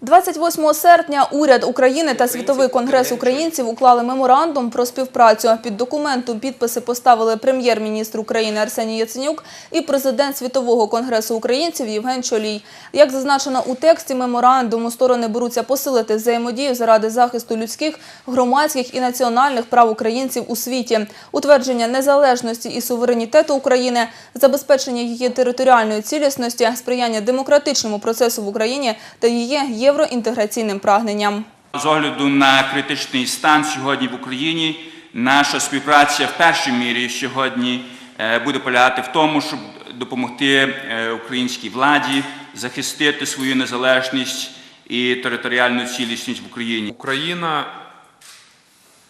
28 серпня уряд України та Світовий конгрес українців уклали меморандум про співпрацю. Під документом підписи поставили прем'єр-міністр України Арсеній Яценюк і президент Світового конгресу українців Євген Чолій. Як зазначено у тексті меморандуму, сторони беруться посилити взаємодію заради захисту людських, громадських і національних прав українців у світі, утвердження незалежності і суверенітету України, забезпечення її територіальної цілісності, сприяння демократичному процесу в Україні та її євроінтеграційним прагненням. З огляду на критичний стан сьогодні в Україні, наша співпраця в першій мірі сьогодні е, буде полягати в тому, щоб допомогти е, українській владі захистити свою незалежність і територіальну цілісність в Україні. Україна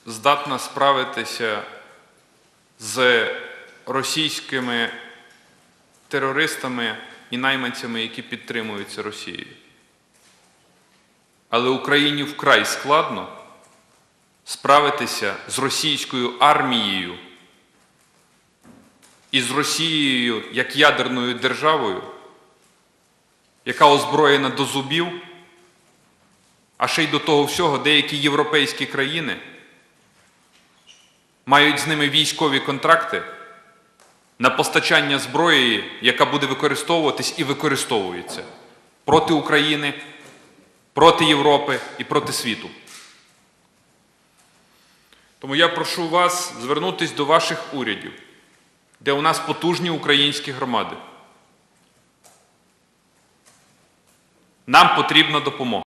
здатна справитися з російськими терористами і найманцями, які підтримуються Росією. Але Україні вкрай складно справитися з російською армією і з Росією як ядерною державою, яка озброєна до зубів. А ще й до того всього деякі європейські країни мають з ними військові контракти на постачання зброї, яка буде використовуватись і використовується проти України, проти Європи і проти світу. Тому я прошу вас звернутися до ваших урядів, де у нас потужні українські громади. Нам потрібна допомога.